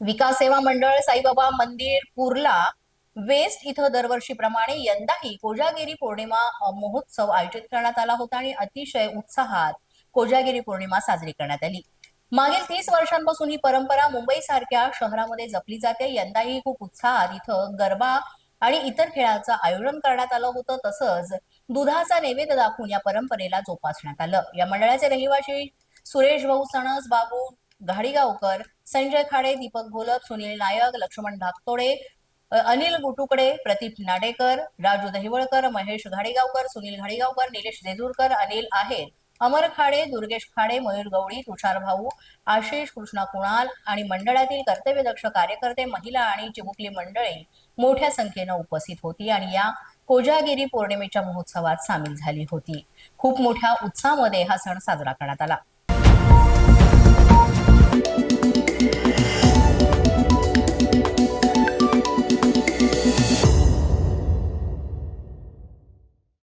विकास सेवा मंडळ साईबाबा मंदिर कुर्ला वेस्ट इथं दरवर्षीप्रमाणे यंदाही कोजागिरी पौर्णिमा महोत्सव आयोजित करण्यात आला होता आणि अतिशय उत्साहात कोजागिरी पौर्णिमा साजरी करण्यात आली. मागील तीस वर्षांपासून ही परंपरा मुंबई सारख्या शहरामध्ये जपली जाते. यंदाही खूप उत्साहात इथं गरबा आणि इतर खेळाचं आयोजन करण्यात आलं होतं. तसंच दुधाचा नैवेद्य दाखवून या परंपरेला जोपासण्यात आलं. या मंडळाचे रहिवाशी सुरेश भाऊ सणस बाबू घाडीगावकर संजय खाडे दीपक घोलप सुनील नायक लक्ष्मण धाकतोडे अनिल गुटुकडे प्रदीप नाडेकर राजू दहिवळकर महेश घाडेगावकर सुनील घाडेगावकर निलेश जेजूरकर अनिल आहेर अमर खाडे दुर्गेश खाडे मयूर गवळी तुषार भाऊ आशिष कृष्णा कुणाल आणि मंडळातील कर्तव्यदक्ष कार्यकर्ते महिला आणि चिमुकली मंडळी मोठ्या संख्येनं उपस्थित होती आणि या कोजागिरी पौर्णिमेच्या महोत्सवात सामील झाली होती. खूप मोठ्या उत्साहामध्ये हा सण साजरा करण्यात आला.